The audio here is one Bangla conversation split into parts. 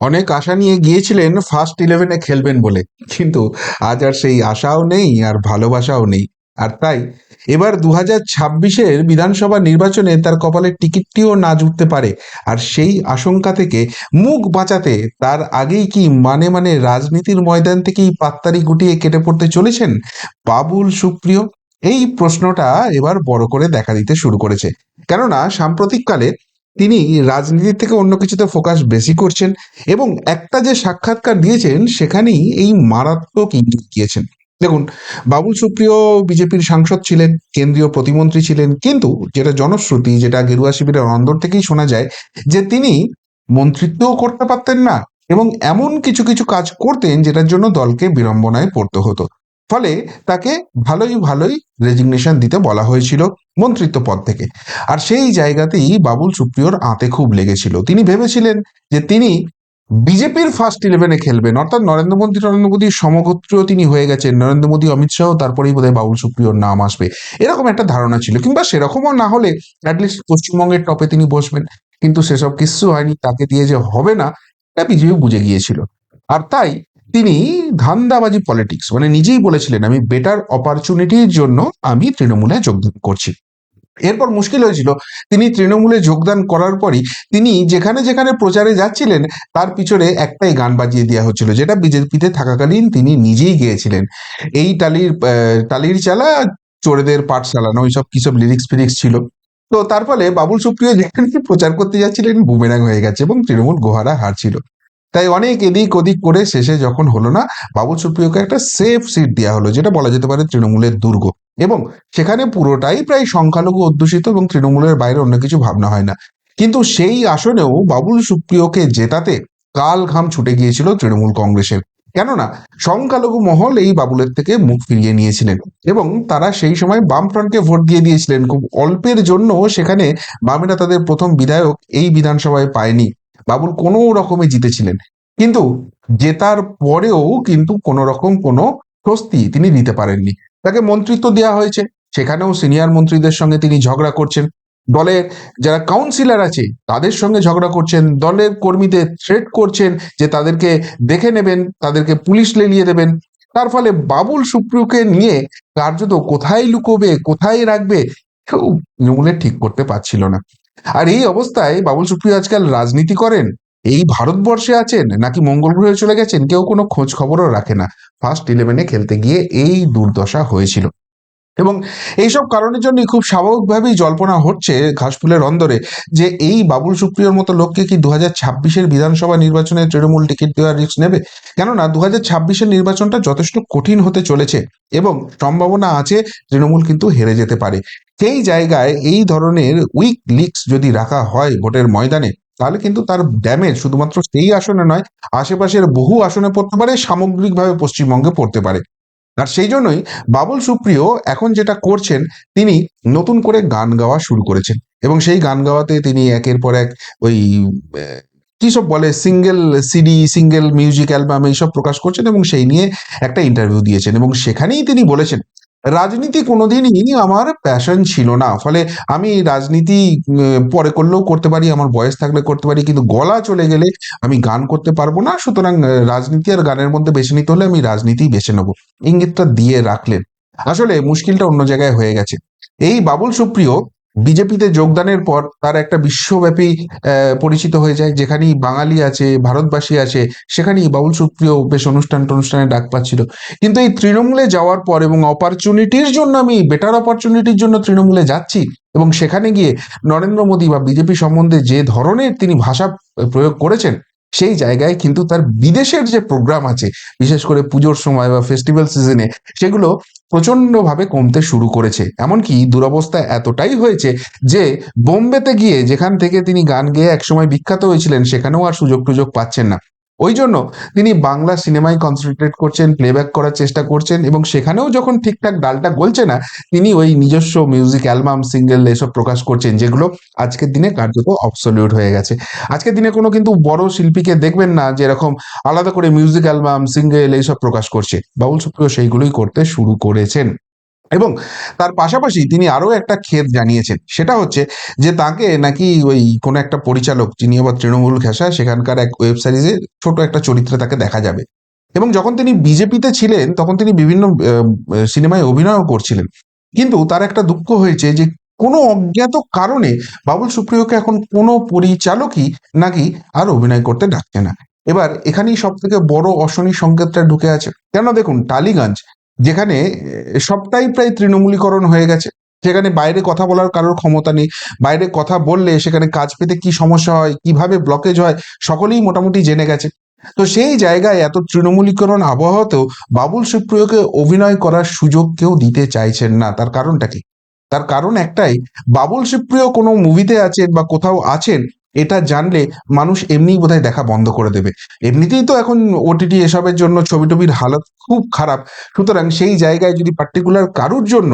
অনেক আশা নিয়ে গিয়েছিলেন ফার্স্ট ইলেভেনে খেলবেন বলে। কিন্তু আজ আর সেই আশাও নেই আর ভালোবাসাও নেই। আর তাই এবার দু হাজার ছাব্বিশের বিধানসভা নির্বাচনে তার কপালের টিকিটটিও না জুটতে পারে। আর সেই আশঙ্কা থেকে মুখ বাঁচাতে তার আগেই কি মানে মানে রাজনীতির ময়দান থেকেই পাত্তারি গুটিয়ে কেটে পড়তে চলেছেন বাবুল সুপ্রিয়? এই প্রশ্নটা এবার বড় করে দেখা দিতে শুরু করেছে। কেননা সাম্প্রতিককালে তিনি রাজনীতির থেকে অন্য কিছুতে ফোকাস বেশি করছেন এবং একটা যে সাক্ষাৎকার দিয়েছেন সেখানেই এই মারাত্মক ইঙ্গিত দিয়েছেন। দেখুন, বাবুল সুপ্রিয় বিজেপির সাংসদ ছিলেন, কেন্দ্রীয় প্রতিমন্ত্রী ছিলেন, কিন্তু যেটা জনশ্রুতি, যেটা গেরুয়া শিবিরের অন্দর থেকেই শোনা যায় যে তিনি মন্ত্রিত্বও করতে পারতেন না এবং এমন কিছু কিছু কাজ করতেন যেটার জন্য দলকে বিড়ম্বনায় পড়তে হতো। ফলে তাকে ভালোই ভালোই রেজিগনেশন দিতে বলা হয়েছিল মন্ত্রিত্ব পদ থেকে। আর সেই জায়গাতেই বাবুল সুপ্রিয়র আঁতে খুব লেগেছিল। তিনি ভেবেছিলেন যে তিনি বিজেপির ফার্স্ট ইলেভেনে খেলবেন, অর্থাৎ নরেন্দ্র মোদী, নরেন্দ্র মোদীর সমগোত্রীয় তিনি হয়ে গেছেন, নরেন্দ্র মোদী, অমিত শাহ, তারপরেই বোধহয় বাবুল সুপ্রিয়র নাম আসবে। এরকম একটা ধারণা ছিল, কিংবা সেরকমও না হলে অ্যাটলিস্ট পশ্চিমবঙ্গের টপে তিনি বসবেন। কিন্তু সেসব কিছু হয়নি, তাকে দিয়ে যে হবে না, এটা বিজেপি বুঝে গিয়েছিল। আর তাই তিনি ধান্দাবাজি পলিটিক্স মানে নিজেই বলেছিলেন, আমি বেটার অপরচুনিটির জন্য আমি তৃণমূলে যোগদান করছি। এরপর মুশকিল হয়েছিল, তিনি তৃণমূলে যোগদান করার পরই তিনি যেখানে যেখানে প্রচারে যাচ্ছিলেন, তার পিছনে একটাই গান বাজিয়ে দেওয়া হচ্ছিল, যেটা বিজেপিতে থাকাকালীন তিনি নিজেই গেয়েছিলেন। এই টালির টালির চালা, চোরেদের পাঠ চালানো, ওইসব কিসব লিরিক্স ফিরিক্স ছিল। তো তার ফলে বাবুল সুপ্রিয় যেখানে প্রচার করতে যাচ্ছিলেন বুমেরাং হয়ে গেছে এবং তৃণমূল গোহারা হারছিল। তাই অনেক এদিক ওদিক করে শেষে যখন হলো না বাবুল সুপ্রিয়কে একটা সেফ সিট দেওয়া হলো, যেটা বলা যেতে পারে তৃণমূলের দুর্গ। এবং সেখানে পুরোটাই প্রায় সংখ্যালঘু অধ্যুষিত এবং তৃণমূলের বাইরে অন্য কিছু ভাবনা হয় না। কিন্তু সেই আসনেও বাবুল সুপ্রিয়কে জেতাতে কাল ঘাম ছুটে গিয়েছিল তৃণমূল কংগ্রেসের। কেননা, সংখ্যালঘু মহল এই বাবুলের থেকে মুখ ফিরিয়ে নিয়েছিলেন এবং তারা সেই সময় বামফ্রন্টকে ভোট দিয়ে দিয়েছিলেন। খুব অল্পের জন্য সেখানে বামেরা তাদের প্রথম বিধায়ক এই বিধানসভায় পায়নি। বাবুল কোনো রকমে জিতেছিলেন। কিন্তু জেতার পরেও কিন্তু কোনো রকম কোনো স্বস্তি তিনি দিতে পারেননি। তাকে মন্ত্রিত্ব দেওয়া হয়েছে। সেখানেও সিনিয়র মন্ত্রীদের সঙ্গে তিনি ঝগড়া করছেন। দলের যারা কাউন্সিলর আছে, তাদের সঙ্গে ঝগড়া করছেন। দলের কর্মীদের থ্রেট করছেন যে তাদেরকে দেখে নেবেন, তাদেরকে পুলিশ লেলিয়ে দেবেন। তার ফলে বাবুল সুপ্রিয়কে নিয়ে কার্যত কোথায় লুকোবে, কোথায় রাখবে, কেউ তৃণমূলে ঠিক করতে পারছিল না। আর এই অবস্থায় বাবুল সুপ্রিয় আজকাল রাজনীতি করেন? এই ভারতবর্ষে আছেন? নাকি মঙ্গল গ্রহে চলে গেছেন? কেউ কোনো খোঁজ খবরও রাখে না। ফার্স্ট ইলেভেনে খেলতে গিয়ে এই দুর্দশা হয়েছিল। এবং এইসব কারণের জন্যই খুব স্বাভাবিকভাবেই জল্পনা হচ্ছে ঘাসফুলের অন্দরে যে এই বাবুল সুপ্রিয়র মতো লোককে কি দু হাজার ছাব্বিশের বিধানসভা নির্বাচনে তৃণমূল টিকিট দেওয়ার রিস্ক নেবে? কেননা দু হাজার ছাব্বিশের নির্বাচনটা যথেষ্ট কঠিন হতে চলেছে এবং সম্ভাবনা আছে তৃণমূল কিন্তু হেরে যেতে পারে। সেই জায়গায় এই ধরনের উইক লিক্স যদি রাখা হয় ভোটের ময়দানে, তাহলে কিন্তু তার ড্যামেজ শুধুমাত্র সেই আসনে নয়, আশেপাশের বহু আসনে পড়তে পারে, সামগ্রিকভাবে পশ্চিমবঙ্গে পড়তে পারে। আর সেই জন্যই বাবুল সুপ্রিয় এখন যেটা করছেন, তিনি নতুন করে গান গাওয়া শুরু করেছেন। এবং সেই গান গাওয়াতে তিনি একের পর এক ওই কি সব বলে single CD single music album এইসব প্রকাশ করছেন এবং সেই নিয়ে একটা ইন্টারভিউ দিয়েছেন এবং সেখানেই তিনি বলেছেন রাজনীতি কোনোদিনই আমার প্যাশন ছিল না। ফলে আমি রাজনীতি পরে করলেও করতে পারি, আমার বয়স থাকলে করতে পারি, কিন্তু গলা চলে গেলে আমি গান করতে পারব না। সুতরাং রাজনীতি আর গানের মধ্যে বেছে নিতে হলে আমি রাজনীতি বেছে নেব। ইঙ্গিতটা দিয়ে রাখলেন। আসলে মুশকিলটা অন্য জায়গায় হয়ে গেছে। এই বাবুল সুপ্রিয় বিজেপিতে যোগদানের পর তার একটা বিশ্বব্যাপী পরিচিত হয়ে যায়। যেখানেই বাঙালি আছে, ভারতবাসী আছে, সেখানেই বাবুল সুপ্রিয় বেশ অনুষ্ঠান টনুষ্ঠানে ডাক পাচ্ছিল। কিন্তু এই তৃণমূলে যাওয়ার পর এবং অপরচুনিটির জন্য আমি বেটার অপরচুনিটির জন্য তৃণমূলে যাচ্ছি এবং সেখানে গিয়ে নরেন্দ্র মোদী বা বিজেপি সম্বন্ধে যে ধরনের তিনি ভাষা প্রয়োগ করেছেন, সেই জায়গায় কিন্তু তার বিদেশের যে প্রোগ্রাম আছে, বিশেষ করে পুজোর সময় বা ফেস্টিভ্যাল সিজনে সেগুলো প্রচন্ডভাবে কমতে শুরু করেছে। এমনকি দুরবস্থা এতটাই হয়েছে যে বোম্বেতে গিয়ে যেখান থেকে তিনি গান গেয়ে একসময় বিখ্যাত হয়েছিলেন, সেখানেও আর সুযোগ টুযোগ পাচ্ছেন না। ওই জন্য তিনি বাংলা সিনেমায় কনসেন্ট্রেট করছেন প্লেব্যাক করার চেষ্টা করছেন এবং সেখানেও যখন ঠিকঠাক ডালটা গলছে না, তিনি ওই নিজস্ব মিউজিক অ্যালবাম সিঙ্গেল এসব প্রকাশ করছেন, যেগুলো আজকের দিনে কার্যত অবসলিউট হয়ে গেছে। আজকের দিনে কোনো কিন্তু বড় শিল্পীকে দেখবেন না, যে এরকম আলাদা করে মিউজিক অ্যালবাম সিঙ্গেল এইসব প্রকাশ করছে। বাবুল সুপ্রিয় সেইগুলোই করতে শুরু করেছেন। এবং তার পাশাপাশি তিনি আরও একটা খেদ জানিয়েছেন। সেটা হচ্ছে যে তাকে নাকি ওই কোনো একটা পরিচালক যিনি আবার তৃণমূল ঘেঁষা, সেখানকার এক ওয়েব সিরিজে ছোট একটা চরিত্রে তাকে দেখা যাবে। এবং যখন তিনি বিজেপিতে ছিলেন, তখন তিনি বিভিন্ন সিনেমায় অভিনয়ও করছিলেন। কিন্তু তার একটা দুঃখ হয়েছে যে কোনো অজ্ঞাত কারণে বাবুল সুপ্রিয়কে এখন কোনো পরিচালকই নাকি আর অভিনয় করতে ডাকছে না। এবার এখানেই সব থেকে বড় অশনি সংকেতটা ঢুকে আছে। কেন দেখুন, টালিগঞ্জ যেখানে সবটাই প্রায় তৃণমূলীকরণ হয়ে গেছে। সেখানে বাইরে কথা বলার কারোর ক্ষমতা নেই। বাইরে কথা বললে সেখানে কাজ পেতে কি সমস্যা হয়, কীভাবে ব্লকেজ হয়, সকলেই মোটামুটি জেনে গেছে। তো সেই জায়গায় এত তৃণমূলীকরণ আবহাওয়াতেও বাবুল সুপ্রিয়কে অভিনয় করার সুযোগ কেউ দিতে চাইছেন না। তার কারণটা কি? তার কারণ একটাই, বাবুল সুপ্রিয় কোনো মুভিতে আছেন বা কোথাও আছেন এটা জানলে মানুষ এমনিই বোধহয় দেখা বন্ধ করে দেবে। এমনিতেই তো এখন ওটিটি এসবের জন্য ছবি টবির হালত খুব খারাপ। সুতরাং সেই জায়গায় যদি পার্টিকুলার কারুর জন্য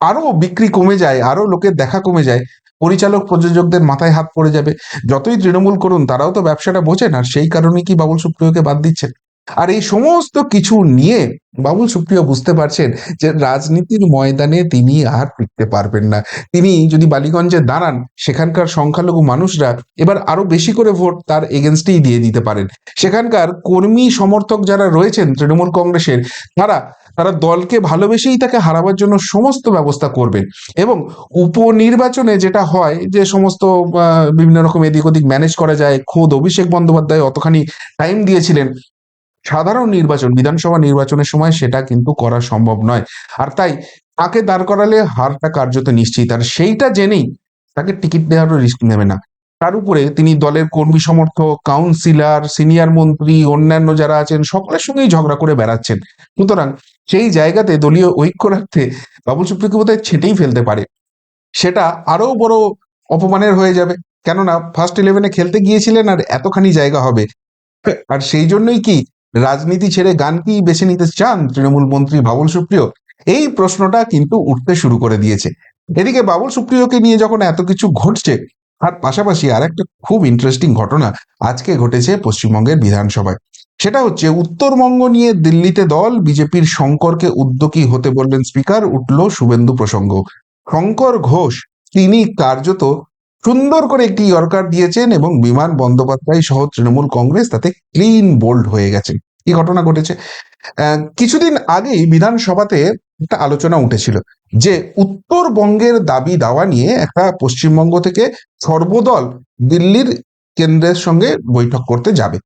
আরও বিক্রি কমে যায় আরও লোকের দেখা কমে যায়, পরিচালক প্রযোজকদের মাথায় হাত পড়ে যাবে। যতই তৃণমূল করুন, তারাও তো ব্যবসাটা বোঝেন আর সেই কারণে কি বাবুল সুপ্রিয়কে বাদ দিচ্ছেন? আর এই সমস্ত কিছু নিয়ে বাবুল সুপ্রিয় বুঝতে পারছেন যে রাজনীতির ময়দানে তিনি আর টিকতে পারবেন না। তিনি যদি বালিগঞ্জে দাঁড়ান, সেখানকার সংখ্যালঘু মানুষরা এবার আরও বেশি করে ভোট তার এগেনস্টেই দিয়ে দিতে পারেন। সেখানকার কর্মী সমর্থক যারা রয়েছেন তৃণমূল কংগ্রেসের, তারা তারা দলকে ভালোবেসেই তাকে হারাবার জন্য সমস্ত ব্যবস্থা করবেন এবং উপনির্বাচনে যেটা হয় যে সমস্ত বিভিন্ন রকম এদিক ওদিক ম্যানেজ করা যায়, খোদ অভিষেক বন্দ্যোপাধ্যায় অতখানি টাইম দিয়েছিলেন সাধারণ নির্বাচন, বিধানসভা নির্বাচনের সময় সেটা কিন্তু করা সম্ভব নয়। আর তাই তাকে দাঁড় করালে হারটা কার্যত নিশ্চিত। আর সেইটা জেনেই তাকে টিকিট দেওয়ারও রিস্ক নেবে না। তার উপরে তিনি দলের কর্মী সমর্থক, কাউন্সিলর, সিনিয়র মন্ত্রী, অন্যান্য যারা আছেন, সকলের সঙ্গেই ঝগড়া করে বেড়াচ্ছেন। সুতরাং সেই জায়গাতে দলীয় ঐক্য রাখতে বাবুল সুপ্রিয়কে বোধহয় ছেটেই ফেলতে পারে। সেটা আরও বড় অপমানের হয়ে যাবে। কেননা ফার্স্ট ইলেভেনে খেলতে গিয়েছিলেন আর এতখানি জায়গা হবে। আর সেই জন্যই কি রাজনীতি ছেড়ে গান কি বেছে নিতে চান তৃণমূল মন্ত্রী বাবুল সুপ্রিয়? এই প্রশ্নটা কিন্তু উঠতে শুরু করে দিয়েছে। এদিকে বাবুল সুপ্রিয়কে নিয়ে যখন এত কিছু ঘটছে, আর পাশাপাশি আর একটা খুব ইন্টারেস্টিং ঘটনা আজকে ঘটেছে পশ্চিমবঙ্গের বিধানসভায়। সেটা হচ্ছে উত্তরবঙ্গ নিয়ে দিল্লিতে দল, বিজেপির শঙ্করকে উদ্যোগী হতে বললেন স্পিকার, উঠল শুভেন্দু প্রসঙ্গ। শঙ্কর ঘোষ, তিনি কার্যত সুন্দর করে একটি ইয়র্কার দিয়েছেন এবং বিমান বন্দ্যোপাধ্যায় সহ তৃণমূল কংগ্রেস, তাতে ক্লিন বোল্ড হয়ে গেছেন কি ঘটনা ঘটেছে? কিছুদিন আগেই বিধানসভাতে একটা আলোচনা উঠেছিল যে উত্তরবঙ্গের দাবি দাওয়া নিয়ে একটা পশ্চিমবঙ্গ থেকে সর্বদল দিল্লির কেন্দ্রের সঙ্গে বৈঠক করতে যাবে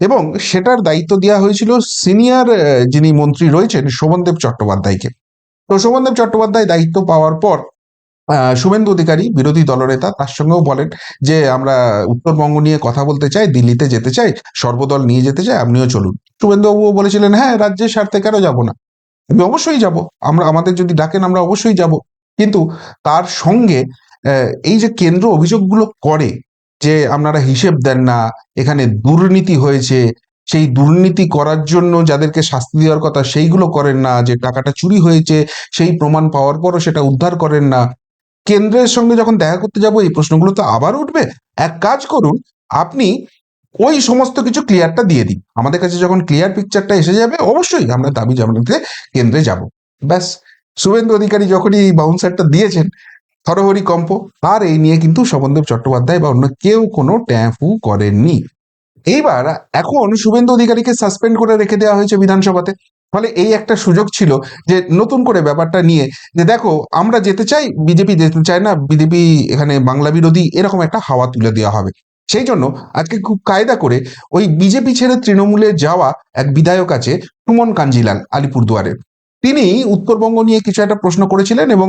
এবং সেটার দায়িত্ব দেওয়া হয়েছিল সিনিয়র যিনি মন্ত্রী রয়েছেন, শোভনদেব চট্টোপাধ্যায়কে। তো শোভনদেব চট্টোপাধ্যায় দায়িত্ব পাওয়ার পর শুভেন্দু অধিকারী, বিরোধী দলনেতা, তার সঙ্গেও বলেন যে আমরা উত্তরবঙ্গ নিয়ে কথা বলতে চাই, দিল্লিতে যেতে চাই, সর্বদল নিয়ে যেতে চাই, আপনিও চলুন। শুভেন্দুবাবুও বলেছিলেন হ্যাঁ রাজ্যের স্বার্থে কেন যাব না? আমি অবশ্যই যাব। আমরা, আমাদের যদি ডাকেন, আমরা অবশ্যই যাব। কিন্তু তার সঙ্গে এই যে কেন্দ্র অভিযোগগুলো করে যে আপনারা হিসেব দেন না, এখানে দুর্নীতি হয়েছে, সেই দুর্নীতি করার জন্য যাদেরকে শাস্তি দেওয়ার কথা, সেইগুলো করেন না, যে টাকাটা চুরি হয়েছে, সেই প্রমাণ পাওয়ার পরও সেটা উদ্ধার করেন না। কেন্দ্রের সঙ্গে যখন দেখা করতে যাব, এই প্রশ্নগুলো তো আবার উঠবে। এক কাজ করুন, আপনি ওই সমস্ত কিছু ক্লিয়ারটা দিয়ে দিন। আমাদের কাছে যখন ক্লিয়ার পিকচারটা এসে যাবে, অবশ্যই আমরা দাবি জানাতে কেন্দ্রে যাব। ব্যাস, শুভেন্দু অধিকারী যখনই এই বাউন্সারটা দিয়েছেন, হরহরি কম্প, আর এই নিয়ে কিন্তু শোভনদেব চট্টোপাধ্যায় বা অন্য কেউ কোনো ট্যাফু করেননি। এইবার এখন শুভেন্দু অধিকারীকে সাসপেন্ড করে রেখে দেওয়া হয়েছে বিধানসভাতে। ফলে এই একটা সুযোগ ছিল যে নতুন করে ব্যাপারটা নিয়ে যে দেখো, আমরা যেতে চাই, বিজেপি যেতে চায় না, বিজেপি এখানে বাংলা বিরোধী এরকম একটা হাওয়া তুলে দেওয়া হবে। সেই জন্য আজকে খুব কায়দা করে ওই বিজেপি ছেড়ে তৃণমূলে যাওয়া এক বিধায়ক আছে সুমন কাঞ্জিলাল আলিপুরদুয়ারে। তিনি উত্তরবঙ্গ নিয়ে কিছু একটা প্রশ্ন করেছিলেন এবং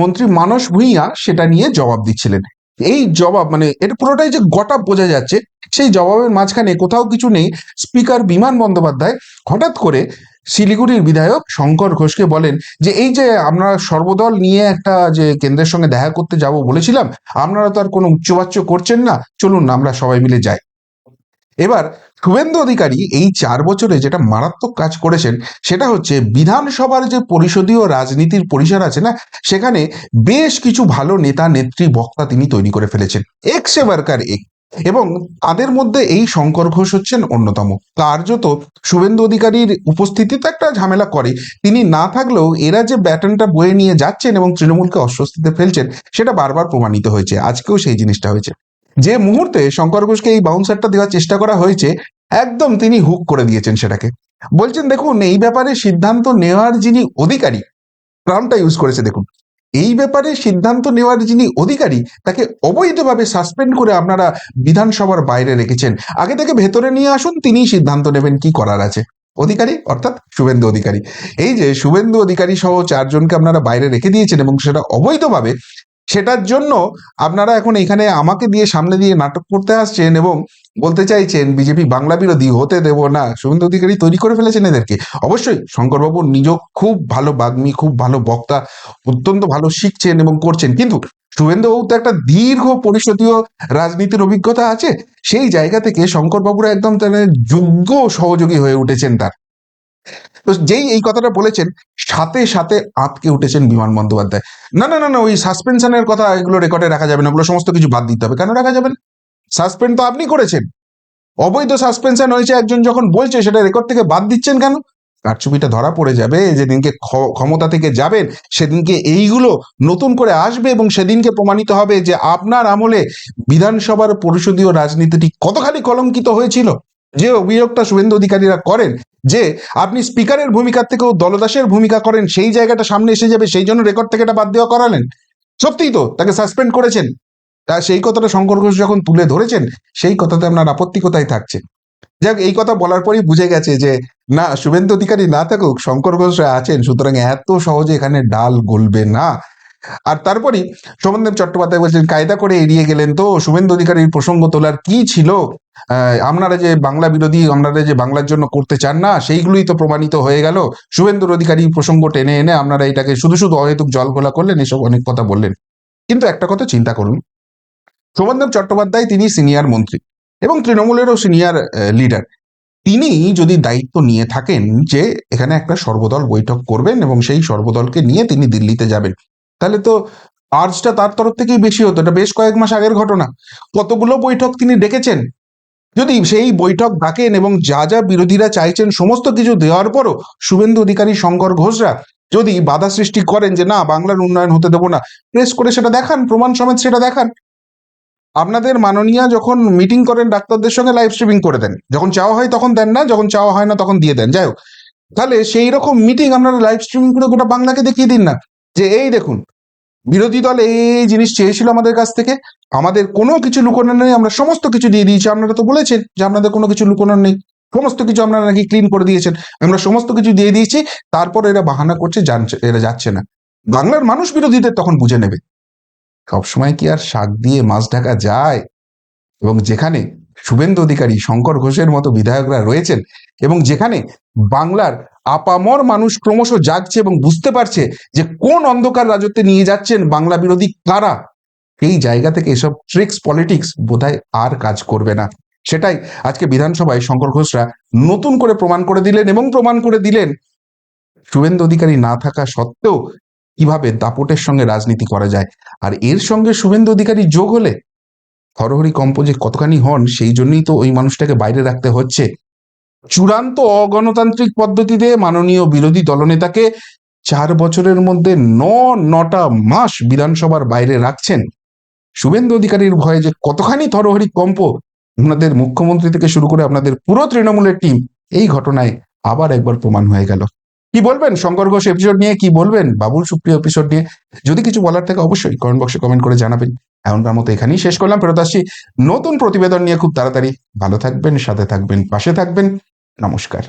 মন্ত্রী মানস ভূঁইয়া সেটা নিয়ে জবাব দিচ্ছিলেন। এই জবাব মানে এটা পুরোটাই যে গটা বোঝা যাচ্ছে, সেই জবাবের মাঝখানে কোথাও কিছু নেই। স্পিকার বিমান বন্দ্যোপাধ্যায় হঠাৎ করে শিলিগুড়ির বিধায়ক শঙ্কর ঘোষকে বলেন যে এই যে আমরা সর্বদল নিয়ে একটা যে কেন্দ্রের সঙ্গে দেখা করতে যাব বলেছিলাম, আপনারা তো আর কোনো উচ্চবাচ্য করছেন না। চলুন না, আমরা সবাই মিলে যাই। এবার শুভেন্দু অধিকারী এই চার বছরে যেটা মারাত্মক কাজ করেছেন, সেটা হচ্ছে বিধানসভার যে পরিষদীয় রাজনীতির পরিসর আছে না, সেখানে বেশ কিছু ভালো নেতা, নেত্রী, বক্তা তিনি তৈরি করে ফেলেছেন। এক সে বারকার এক এবং তাদের মধ্যে এই শঙ্কর ঘোষ হচ্ছেন অন্যতম। কার্যত শুভেন্দু অধিকারীর উপস্থিতিতে একটা ঝামেলা করে। তিনি না থাকলেও এরা যে ব্যাটনটা বয়ে নিয়ে যাচ্ছেন এবং তৃণমূলকে অস্বস্তিতে ফেলছেন, সেটা বারবার প্রমাণিত হয়েছে। আজকেও সেই জিনিসটা হয়েছে। যে মুহূর্তে শঙ্কর ঘোষকে এই বাউন্সারটা দেওয়ার চেষ্টা করা হয়েছে, একদম তিনি হুক করে দিয়েছেন সেটাকে। বলছেন, দেখুন, এই ব্যাপারে সিদ্ধান্ত নেওয়ার যিনি অধিকারী ট্রামটা ইউজ করেছে, দেখুন। এই ব্যাপারে সিদ্ধান্ত নেওয়ার যিনি অধিকারী, তাকে অবৈধভাবে সাসপেন্ড করে আপনারা বিধানসভার বাইরে রেখেছেন। আগে থেকে ভেতরে নিয়ে আসুন, তিনিই সিদ্ধান্ত নেবেন কি করার আছে। অধিকারী, অর্থাৎ শুভেন্দু অধিকারী। এই যে শুভেন্দু অধিকারী সহ চারজনকে আপনারা বাইরে রেখে দিয়েছেন এবং সেটা অবৈধভাবে, সেটার জন্য আপনারা এখন এখানে আমাকে দিয়ে সামনে দিয়ে নাটক করতে আসছেন এবং বলতে চাইছেন, বিজেপি বাংলা বিরোধী হতে দেব না। শুভেন্দু অধিকারী তৈরি করে ফেলেছেন এদেরকে। অবশ্যই শঙ্করবাবু নিজ খুব ভালো বাগ্মী, খুব ভালো বক্তা, অত্যন্ত ভালো শিখছেন এবং করছেন। কিন্তু শুভেন্দুবাবু তো একটা দীর্ঘ পরিষদীয় রাজনীতির অভিজ্ঞতা আছে। সেই জায়গা থেকে শঙ্করবাবুরা একদম তার যোগ্য সহযোগী হয়ে উঠেছেন তার। তো যেই এই কথাটা বলেছেন, সাথে সাথে আঁতকে উঠেছেন বিমান বন্দ্যোপাধ্যায়। না না না না, ওই সাসপেনশনের কথা এগুলো রেকর্ডে রাখা যাবে না। ওগুলো সমস্ত কিছু বাদ দিতে হবে। কেন রাখা যাবে না? সাসপেন্ড তো আপনি করেছেন। অবৈধ সাসপেনশন হয়েছে একজন যখন বলছে, সেটা রেকর্ড থেকে বাদ দিচ্ছেন কেন? কারচুপিটা ধরা পড়ে যাবে যেদিনকে ক্ষ- ক্ষমতা থেকে যাবেন, সেদিনকে এইগুলো নতুন করে আসবে এবং সেদিনকে প্রমাণিত হবে যে আপনার আমলে বিধানসভার পরিষদীয় রাজনীতিটি কতখানি কলঙ্কিত হয়েছিল। যে অভিযোগটা শুভেন্দু অধিকারীরা করেন, যে আপনি স্পিকারের ভূমিকার থেকেও দলদাসের ভূমিকা করেন, সেই জায়গাটা সামনে এসে যাবে, সেই জন্য রেকর্ড থেকে এটা বাদ দেওয়া করালেন। সত্যিই তো, তাকে সাসপেন্ড করেছেন। তা সেই কথাটা শঙ্কর ঘোষ যখন তুলে ধরেছেন, সেই কথাতে আপনার আপত্তি কোথায় থাকছে? যাক, এই কথা বলার পরেই বুঝে গেছে যে, না, শুভেন্দু অধিকারী না থাকুক, শঙ্কর ঘোষরা আছেন, সুতরাং এত সহজে এখানে ডাল গলবে না। আর তারপরই সোমনদেব চট্টোপাধ্যায় বলছেন, কায়দা করে এড়িয়ে গেলেন তো, শুভেন্দু অধিকারীর প্রসঙ্গ তোলার কি ছিল? আপনারা যে বাংলা বিরোধী, আপনারা যে বাংলার জন্য করতে চান না, সেইগুলোই তো প্রমাণিত হয়ে গেল। শুভেন্দুর অধিকারী প্রসঙ্গ টেনে এনে আপনারা এটাকে শুধু শুধু অহেতুক জল ঘোলা করলেন, এসব অনেক কথা বললেন। কিন্তু একটা কথা চিন্তা করুন শোভনদেব চট্টোপাধ্যায় তিনি সিনিয়র মন্ত্রী এবং তৃণমূলেরও সিনিয়র লিডার তিনি যদি দায়িত্ব নিয়ে থাকেন যে এখানে একটা সর্বদল বৈঠক করবেন এবং সেই সর্বদলকে নিয়ে তিনি দিল্লিতে যাবেন, তাহলে তো আর্জটা তার তরফ থেকেই বেশি হতো। এটা বেশ কয়েক মাস আগের ঘটনা। কতগুলো বৈঠক তিনি ডেকেছেন? যদি সেই বৈঠক ডাকেন এবং যা যা বিরোধীরা চাইছেন সমস্ত কিছু দেওয়ার পরও শুভেন্দু অধিকারী শঙ্কর ঘোষরা যদি বাধা সৃষ্টি করেন যে না, বাংলার উন্নয়ন হতে দেবো না প্রেস করে সেটা দেখান, প্রমাণ সমেত সেটা দেখান। আপনাদের মাননীয়া যখন মিটিং করেন ডাক্তারদের সঙ্গে লাইভ স্ট্রিমিং করে দেন। যখন চাওয়া হয় তখন দেন না, যখন চাওয়া হয় না তখন দিয়ে দেন। যাই হোক, তাহলে সেই রকম মিটিং আপনারা লাইভ স্ট্রিমিং করে গোটা বাংলাকে দেখিয়ে দিন না। যে এই দেখুন, বিরোধী দল এই জিনিস চেয়েছিল আমাদের কাছ থেকে। আমাদের কোনো কিছু লুকোনোর নেই, আমরা সমস্ত কিছু দিয়ে দিয়েছি। আপনারা তো বলেছেন যে আপনাদের কোনো কিছু লুকোনোর নেই। সমস্ত কিছু আপনারা নাকি ক্লিন করে দিয়েছেন। আমরা সমস্ত কিছু দিয়ে দিয়েছি, তারপর এরা বাহানা করছে, জানছে, এরা যাচ্ছে না। বাংলার মানুষ বিরোধীদের তখন বুঝে নেবে। সবসময় কি আর শাক দিয়ে মাছ ঢাকা যায়? এবং যেখানে শুভেন্দু অধিকারী শঙ্কর ঘোষের মতো বিধায়করা রয়েছেন এবং যেখানে বাংলার আপামর মানুষ ক্রমশ জাগছে এবং বুঝতে পারছে যে কোন অন্ধকার রাজত্বে নিয়ে যাচ্ছেন বাংলা বিরোধী কারা এই জায়গা থেকে এসব ট্রিক্স, পলিটিক্স বোধহয় আর কাজ করবে না। সেটাই আজকে বিধানসভায় শঙ্কর ঘোষরা নতুন করে প্রমাণ করে দিলেন এবং প্রমাণ করে দিলেন, শুভেন্দু অধিকারী না থাকা সত্ত্বেও কীভাবে দাপটের সঙ্গে রাজনীতি করা যায়? আর এর সঙ্গে শুভেন্দু অধিকারী যোগ হলে হরহরি কম্প যে কতখানি হন, সেই জন্যই তো ওই মানুষটাকে বাইরে রাখতে হচ্ছে। চূড়ান্ত অগণতান্ত্রিক পদ্ধতিতে মাননীয় বিরোধী দলনেতাকে চার বছরের মধ্যে ন, নটা মাস বিধানসভার বাইরে রাখছেন। শুভেন্দু অধিকারীর ভয়ে যে কতখানি থরহরি কম্প আপনাদের মুখ্যমন্ত্রী থেকে শুরু করে আপনাদের পুরো তৃণমূলের টিম এই ঘটনায় আবার একবার প্রমাণ হয়ে গেল। কি বলবেন? শঙ্কর ঘোষ এপিসোড নিয়ে কি বলবেন? বাবুল সুপ্রিয় এপিসোড নিয়ে যদি কিছু বলার থাকে অবশ্যই কমেন্ট বক্সে কমেন্ট করে জানাবেন। এমনকার মতো এখানেই শেষ করলাম। ফেরত আসছি নতুন প্রতিবেদন নিয়ে খুব তাড়াতাড়ি। ভালো থাকবেন, সাথে থাকবেন, পাশে থাকবেন। নমস্কার।